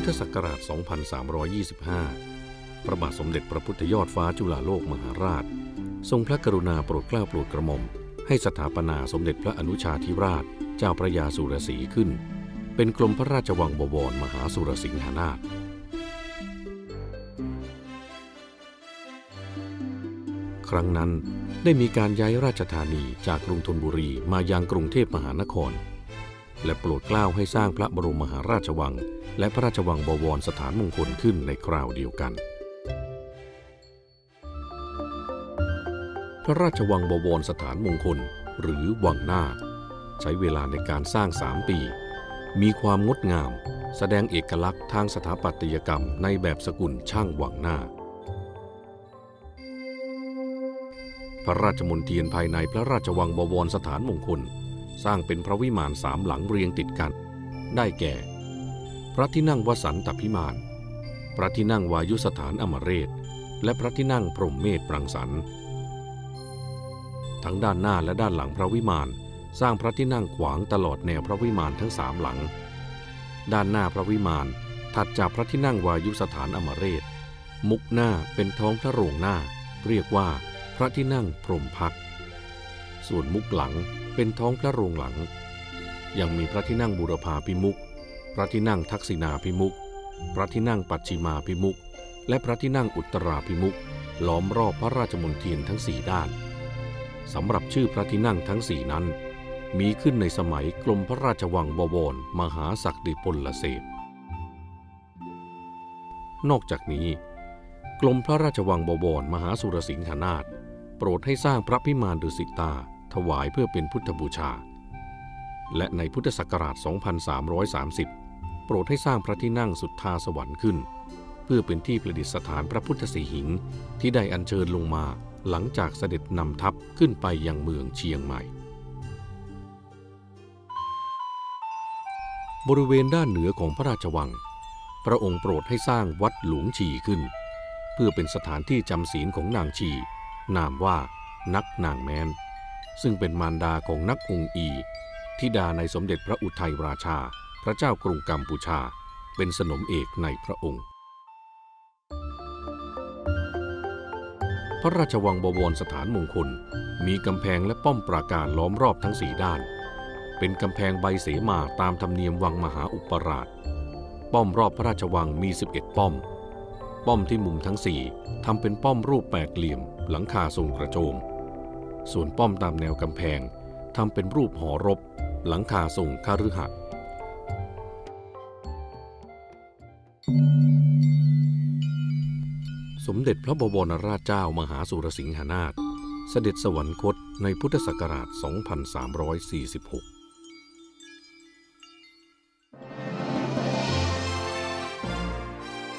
พุทธศักราช 2325 พระบาทสมเด็จพระพุทธยอดฟ้าจุฬาโลกมหาราช ทรงพระกรุณาโปรดเกล้าโปรดกระหม่อม ให้สถาปนาสมเด็จพระอนุชาธิราช เจ้าพระยาสุรสีขึ้น เป็นกรมพระราชวังบวรมหาสุรสิงหนาถครั้งนั้นได้มีการย้ายราชธานีจากกรุงธนบุรีมายังกรุงเทพมหานคร และโปรดเกล้าให้สร้างพระบรมมหาราชวัง และพระราชวังบวรสถานมงคลขึ้นในคราวเดียวกัน พระราชวังบวรสถานมงคล หรือวังหน้า ใช้เวลาในการสร้างสามปี มีความงดงาม แสดงเอกลักษณ์ทางสถาปัตยกรรมในแบบสกุลช่างวังหน้า พระราชมนเทียนภายในพระราชวังบวรสถานมงคล สร้างเป็นพระวิมานสามหลังเรียงติดกัน ได้แก่ พระที่นั่งวสันตพิมาน พระที่นั่งวายุสถานอมเรศและพระที่นั่งพรหมเมธปรังสรรค์ทั้งด้านหน้าและด้านหลังพระวิมานสร้างพระที่นั่งขวางตลอดแนวพระวิมานทั้งสามหลัง ด้านหน้าพระวิมานถัดจากพระที่นั่งวายุสถานอมเรศมุกหน้าเป็นท้องพระโรงหน้า เรียกว่าพระที่นั่งพรหมพัก ส่วนมุกหลัง เป็นท้องพระโรงหลัง ยังมีพระที่นั่งบุรพาพิมุก พระที่นั่งทักษิณาพิมุก พระที่นั่งปัจฉิมาพิมุก และพระที่นั่งอุตราพิมุกล้อมรอบพระราชมณฑีนทั้งสี่ด้านสำหรับชื่อพระที่นั่งทั้งสี่นั้น มีขึ้นในสมัยกรมพระราชวังบวรมหาศักดิพลเสพนอกจากนี้ กรมพระราชวังบวรมหาสุรสิงหนาถโปรดให้สร้างพระพิมานดุสิตา ถวายเพื่อเป็นพุทธบูชา และในพุทธศักราช 2330 โปรดให้สร้างพระที่นั่งสุทธาสวรรค์ขึ้น เพื่อเป็นที่ประดิษฐานพระพุทธสีหิงที่ได้อัญเชิญลงมาหลังจากเสด็จนำทัพขึ้นไปยังเมืองเชียงใหม่ บริเวณด้านเหนือของพระราชวัง พระองค์โปรดให้สร้างวัดหลวงชีขึ้น เพื่อเป็นสถานที่จำศีลของนางชี นามว่านักนางแม้น ซึ่งเป็นมารดาของนักองอีทิดาในสมเด็จพระอุทัยราชา พระเจ้ากรุงกัมพูชา เป็นสนมเอกในพระองค์ พระราชวังบวรสถานมงคล มีกำแพงและป้อมปราการล้อมรอบทั้งสี่ด้าน เป็นกำแพงใบเสมาตามธรรมเนียมวังมหาอุปราช ป้อมรอบพระราชวังมี 11 ป้อม ป้อมที่มุมทั้งสี่ทำเป็นป้อมรูปแปดเหลี่ยม หลังคาทรงกระโจม ส่วนป้อมตามแนวกำแพงทำเป็นรูปหอรบ หลังคาทรงคาฤหัสสมเด็จพระบวรราชเจ้ามหาสุรสิงหนาถเสด็จสวรรคตในพุทธศักราช 2346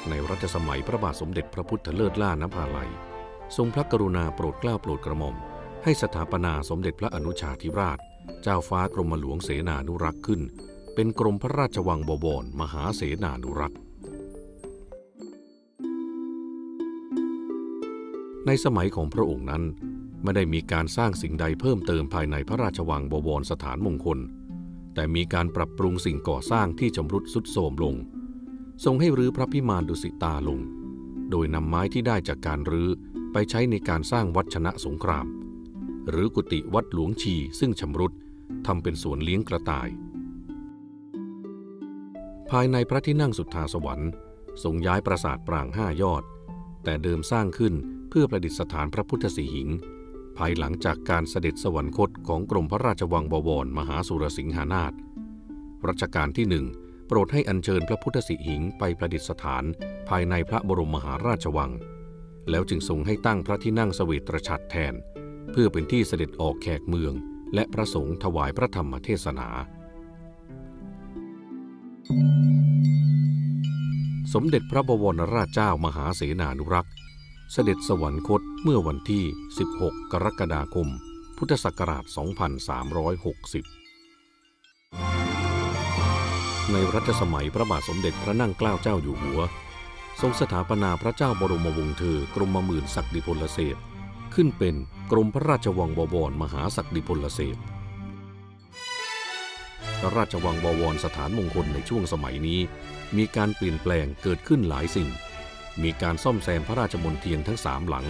ในรัชสมัยพระบาทสมเด็จพระพุทธเลิศล่านภาลัย ทรงพระกรุณาโปรดเกล้าโปรดกระหม่อม ให้สถาปนาสมเด็จพระอนุชาธิราช เจ้าฟ้ากรมหลวงเสนานุรักษ์ขึ้น เป็นกรมพระราชวังบวรมหาเสนานุรักษ์ ในสมัยของพระองค์นั้น ไม่ได้มีการสร้างสิ่งใดเพิ่มเติมภายในพระราชวังบวรสถานมงคล แต่มีการปรับปรุงสิ่งก่อสร้างที่ชำรุดสุดโทรมลง ทรงให้รื้อพระพิมานดุสิตาลง โดยนำไม้ที่ได้จากการรื้อไปใช้ในการสร้างวัดชนะสงคราม หรือกุฏิวัดหลวงชีซึ่งชำรุดทำเป็นสวนเลี้ยงกระต่าย ภายในพระที่นั่งสุทธาสวรรค์ทรงย้ายปราสาทปรางห้ายอด แต่เดิมสร้างขึ้นเพื่อประดิษฐานพระพุทธสีหิง ภายหลังจากการเสด็จสวรรคตของกรมพระราชวังบวรมหาสุรสิงหานาถรัชกาลที่หนึ่งโปรดให้อัญเชิญพระพุทธสิหิงไปประดิษฐานภายในพระบรมมหาราชวัง แล้วจึงทรงให้ตั้งพระที่นั่งเสวตฉัตรแทน เพื่อเป็นที่เสด็จออกแขกเมือง และพระสงฆ์ถวายพระธรรมเทศนา สมเด็จพระบวรราชเจ้ามหาเสนานุรักษ์ เสด็จสวรรคตเมื่อวันที่ 16 กรกฎาคม พุทธศักราช 2360 ในรัชสมัยพระบาทสมเด็จพระนั่งเกล้าเจ้าอยู่หัว ทรงสถาปนาพระเจ้าบรมวงศ์เธอกรมหมื่นศักดิพลเสพ ขึ้นเป็นกรมพระราชวังบวรมหาศักดิพลเสพพระราชวังบวรสถานมงคลในช่วงสมัยนี้ มีการเปลี่ยนแปลงเกิดขึ้นหลายสิ่ง มีการซ่อมแซมพระราชมณฑียนทั้งสามหลัง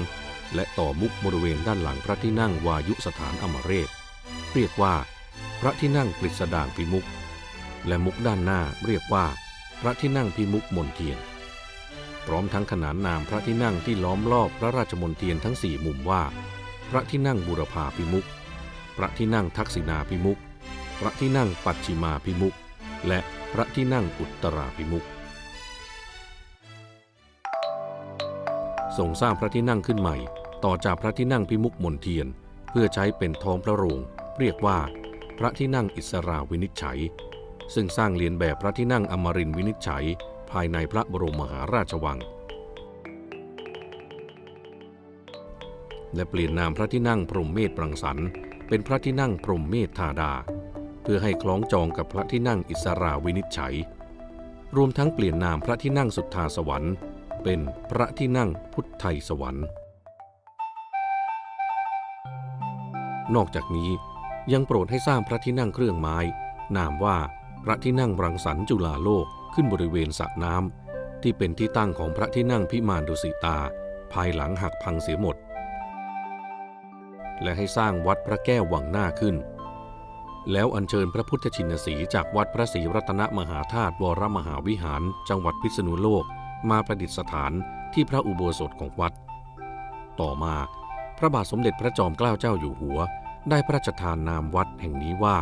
และต่อมุกบริเวณด้านหลังพระที่นั่งวายุสถานอมเรศเรียกว่า พระที่นั่งกฤษดางพิมุก และมุกด้านหน้าเรียกว่า พระที่นั่งพิมุกมนเทียน พร้อมทั้งขนานนามพระที่นั่งที่ล้อมรอบพระราชมณฑียนทั้งสี่มุมว่า พระที่นั่งบุรพาพิมุกพระที่นั่งทักษิณาพิมุกพระที่นั่งปัจฉิมาพิมุกและพระที่นั่งอุตราพิมุกทรงสร้างพระที่นั่งขึ้นใหม่ ต่อจากพระที่นั่งพิมุกมนเทียน เพื่อใช้เป็นท้องพระโรง เรียกว่า พระที่นั่งอิสราวินิจฉัย ซึ่งสร้างเรียนแบบพระที่นั่งอมรินวินิจฉัย ภายในพระบรมมหาราชวัง และเปลี่ยนนามพระที่นั่งพรหมเมธปรังสรรค์เป็นพระที่นั่งพรหมเมธธาดา เพื่อให้คล้องจองกับพระที่นั่งอิสราวินิจฉัย รวมทั้งเปลี่ยนนามพระที่นั่งสุทธาสวรรค์ เป็นพระที่นั่งพุทธไทยสวรรค์ นอกจากนี้ยังโปรดให้สร้างพระที่นั่งเครื่องไม้ นามว่าพระที่นั่งรังสรรจุฬาโลก ขึ้นบริเวณสระน้ำที่เป็นที่ตั้งของพระที่นั่งพิมานดุสิตา ภายหลังหักพังเสียหมด และให้สร้างวัดพระแก้ววังหน้าขึ้น แล้วอัญเชิญพระพุทธชินสีห์จากวัดพระศรีรัตนมหาธาตุวรมหาวิหาร จังหวัดพิษณุโลกมาประดิษฐานที่พระอุโบสถของวัด ต่อมาพระบาทสมเด็จพระจอมเกล้าเจ้าอยู่หัว ได้พระราชทานนามวัดแห่งนี้ว่า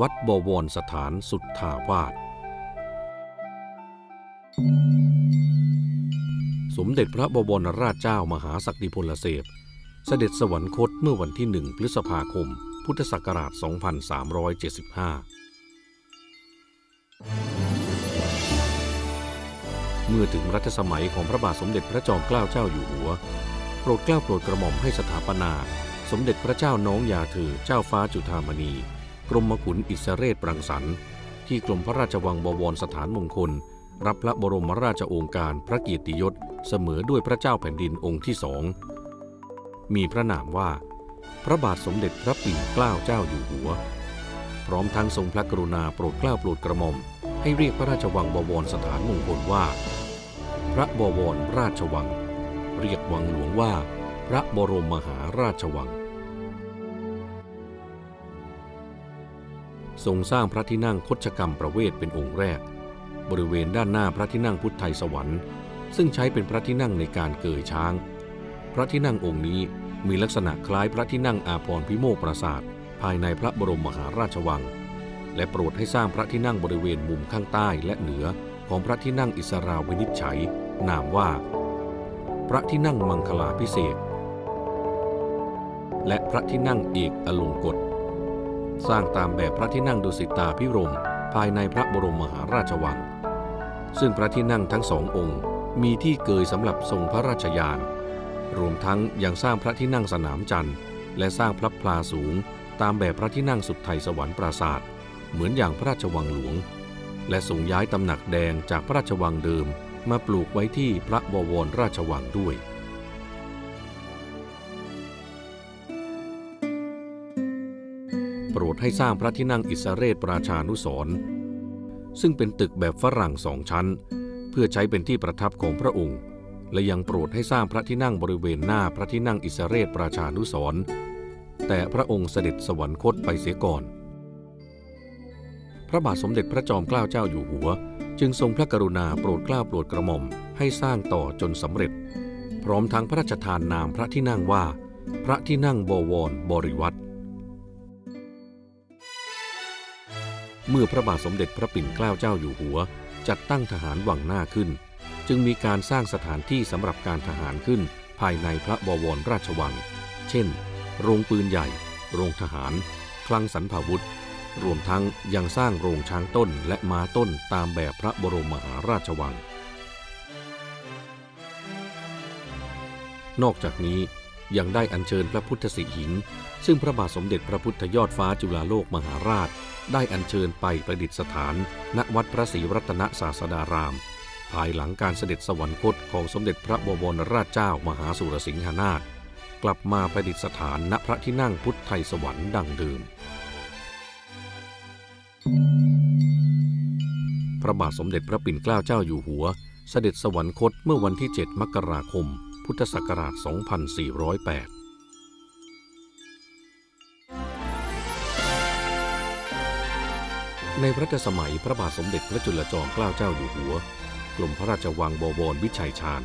วัดบวรสถานสุทธาวาส สมเด็จพระบวรราชเจ้ามหาศักดิพลเสพเสด็จสวรรคตเมื่อวันที่หนึ่งพฤษภาคม พุทธศักราช 2375 เมื่อถึงรัชสมัยของพระบาทสมเด็จพระจอมเกล้าเจ้าอยู่หัว โปรดเกล้าโปรดกระหม่อมให้สถาปนา สมเด็จพระเจ้าน้องยาเธอเจ้าฟ้าจุฑามณี กรมขุนอิสเรศปรังสรรค์ที่กรมพระราชวังบวรสถานมงคล รับพระบรมราชโองการพระเกียรติยศเสมอด้วยพระเจ้าแผ่นดินองค์ที่สอง มีพระนามว่า พระบาทสมเด็จพระปิ่นเกล้าเจ้าอยู่หัว พร้อมทั้งทรงพระกรุณาโปรดเกล้าโปรดกระหม่อม ให้เรียกพระราชวังบวรสถานมงคลว่า พระบวรราชวัง เรียกวังหลวงว่า พระบรมมหาราชวัง ทรงสร้างพระที่นั่งคดชกรรมประเวทเป็นองค์แรก บริเวณด้านหน้าพระที่นั่งพุทธไทยสวรรค์ ซึ่งใช้เป็นพระที่นั่งในการเกยช้าง พระที่นั่งองค์นี้มีลักษณะคล้ายพระที่นั่งอาพรพิโมกปราสาทภายในพระบรมมหาราชวัง และโปรดให้สร้างพระที่นั่งบริเวณมุมข้างใต้และเหนือของพระที่นั่งอิสราวินิจฉัย นามว่า พระที่นั่งมังคลาพิเศษ และพระที่นั่งเอกอลงกฎสร้างตามแบบพระที่นั่งดุสิตาพิรมภายในพระบรมมหาราชวัง ซึ่งพระที่นั่งทั้งสององค์มีที่เกยสำหรับทรงพระราชยาน รวมทั้งยังสร้างพระที่นั่งสนามจันทร์ และสร้างพระพลาสูง ตามแบบพระที่นั่งสุดไทยสวรรค์ปราศาสตร์เหมือนอย่างพระราชวังหลวง และส่งย้ายตำหนักแดงจากพระราชวังเดิมมาปลูกไว้ที่พระบวรราชวังด้วยโปรดให้สร้างพระที่นั่งอิสเรศราชานุสร์ ซึ่งเป็นตึกแบบฝรั่งสองชั้น เพื่อใช้เป็นที่ประทับของพระองค์ และยังโปรดให้สร้างพระที่นั่งบริเวณหน้าพระที่นั่งอิสเรศราชานุสรแต่พระองค์เสด็จสวรรคตไปเสียก่อน พระบาทสมเด็จพระจอมเกล้าเจ้าอยู่หัว จึงทรงพระกรุณาโปรดเกล้าโปรดกระหม่อมให้สร้างต่อจนสำเร็จ พร้อมทั้งพระราชทานนามพระที่นั่งว่า พระที่นั่งบวรบริวัตร เมื่อพระบาทสมเด็จพระปิ่นเกล้าเจ้าอยู่หัว จัดตั้งทหารวังหน้าขึ้น จึงมีการสร้างสถานที่สำหรับการทหารขึ้นภายในพระบวรราชวัง เช่น โรงปืนใหญ่ โรงทหาร คลังสรรพาวุธ รวมทั้งยังสร้างโรงช้างต้นและม้าต้นตามแบบพระบรมมหาราชวัง นอกจากนี้ยังได้อัญเชิญพระพุทธสิหิง ซึ่งพระบาทสมเด็จพระพุทธยอดฟ้าจุฬาโลกมหาราช ได้อัญเชิญไปประดิษฐาน ณวัดพระศรีรัตนศาสดาราม ภายหลังการเสด็จสวรรคตของสมเด็จพระบวรราชเจ้ามหาสุรสิงหนาถกลับมาประดิษฐานณพระที่นั่งพุทธไทยสวรรค์ดังเดิม พระบาทสมเด็จพระปิ่นเกล้าเจ้าอยู่หัว เสด็จสวรรคตเมื่อวันที่ 7 มกราคม พุทธศักราช 2408 ในระราชสมัยพระบาทสมเด็จพระจุลจอมเกล้าเจ้าอยู่หัว กรมพระราชวังบวรวิชัยชาญ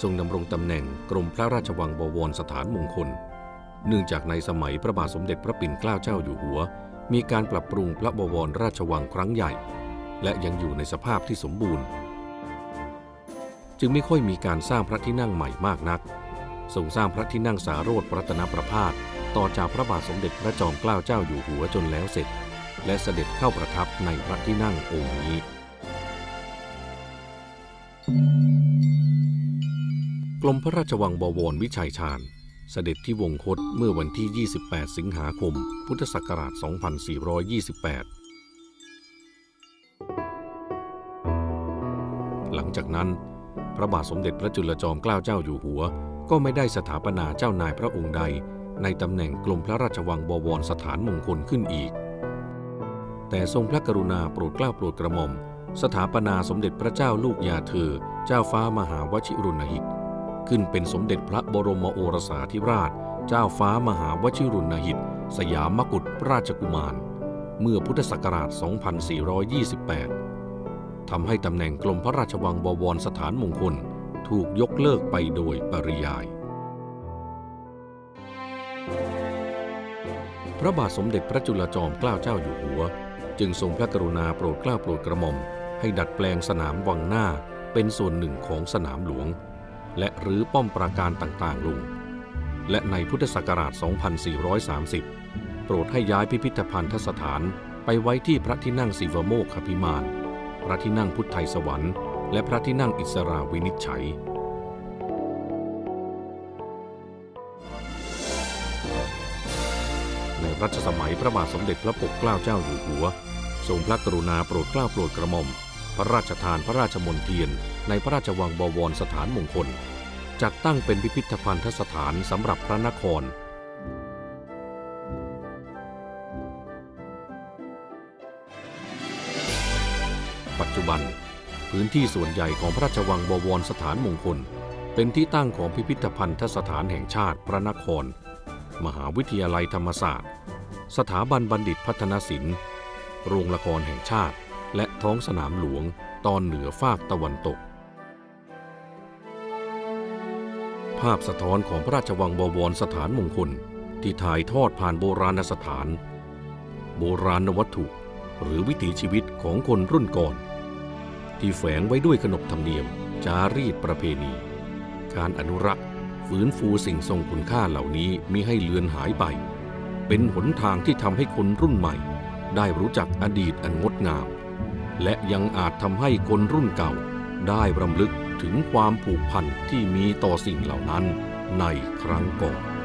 ทรงดำรงตำแหน่งกรมพระราชวังบวรสถานมงคล เนื่องจากในสมัยพระบาทสมเด็จพระปิ่นเกล้าเจ้าอยู่หัว มีการปรับปรุงพระบวรราชวังครั้งใหญ่ และยังอยู่ในสภาพที่สมบูรณ์ จึงไม่ค่อยมีการสร้างพระที่นั่งใหม่มากนักทรงสร้างพระที่นั่งสาโรธรัตนประพาสต่อจากพระบาทสมเด็จพระจอมเกล้าเจ้าอยู่หัวจนแล้วเสร็จ และเสด็จเข้าประทับในพระที่นั่งองค์นี้ กรมพระราชวังบวรวิชัยชาญ เสด็จที่วงคตเมื่อวันที่ 28 สิงหาคม พุทธศักราช 2428 หลังจากนั้น พระบาทสมเด็จพระจุลจอมเกล้าเจ้าอยู่หัว ก็ไม่ได้สถาปนาเจ้านายพระองค์ใด ในตำแหน่งกรมพระราชวังบวรสถานมงคลขึ้นอีก แต่ทรงพระกรุณาโปรดเกล้าโปรดกระหม่อม สถาปนาสมเด็จพระเจ้าลูกยาเธอ เจ้าฟ้ามหาวชิรุณหิต ขึ้นเป็นสมเด็จพระบรมโอรสาธิราช เจ้าฟ้ามหาวชิรุณหิต สยามกุฎราชกุมาร เมื่อพุทธศักราช 2428 ทำให้ตำแหน่งกรมพระราชวังบวรสถานมงคลถูกยกเลิกไปโดยปริยาย พระบาทสมเด็จพระจุลจอมเกล้าเจ้าอยู่หัว จึงทรงพระกรุณาโปรดเกล้าโปรดกระหม่อม ให้ดัดแปลงสนามวังหน้าเป็นส่วนหนึ่งของสนามหลวง และรื้อป้อมปราการต่างๆลง และในพุทธศักราช 2430 โปรดให้ย้ายพิพิธภัณฑสถานไปไว้ที่พระที่นั่งศิวโมกขพิมาน พระที่นั่งพุทธไทยสวรรค์ และพระที่นั่งอิสราวินิจฉัยในรัชสมัยพระบาทสมเด็จพระปกเกล้าเจ้าอยู่หัว ทรงพระกรุณาโปรดเกล้าโปรดกระหม่อม พระราชทานพระราชมนเทียน ในพระราชวังบวรสถานมงคล จัดตั้งเป็นพิพิธภัณฑสถานสำหรับพระนคร ปัจจุบัน พื้นที่ส่วนใหญ่ของพระราชวังบวรสถานมงคล เป็นที่ตั้งของพิพิธภัณฑสถานแห่งชาติพระนคร มหาวิทยาลัยธรรมศาสตร์ สถาบันบัณฑิตพัฒนศิลป์ โรงละครแห่งชาติ และท้องสนามหลวงตอนเหนือฟากตะวันตก ภาพสะท้อนของพระราชวังบวรสถานมงคล ที่ถ่ายทอดผ่านโบราณสถาน โบราณวัตถุ หรือวิถีชีวิตของคนรุ่นก่อน ที่แฝงไว้ด้วยขนบธรรมเนียม จารีตประเพณี การอนุรักษ์ฟื้นฟูสิ่งทรงคุณค่าเหล่านี้มิให้เลือนหายไป เป็นหนทางที่ทำให้คนรุ่นใหม่ ได้รู้จักอดีตอันงดงาม และยังอาจทำให้คนรุ่นเก่าได้รำลึกถึงความผูกพันที่มีต่อสิ่งเหล่านั้นในครั้งก่อน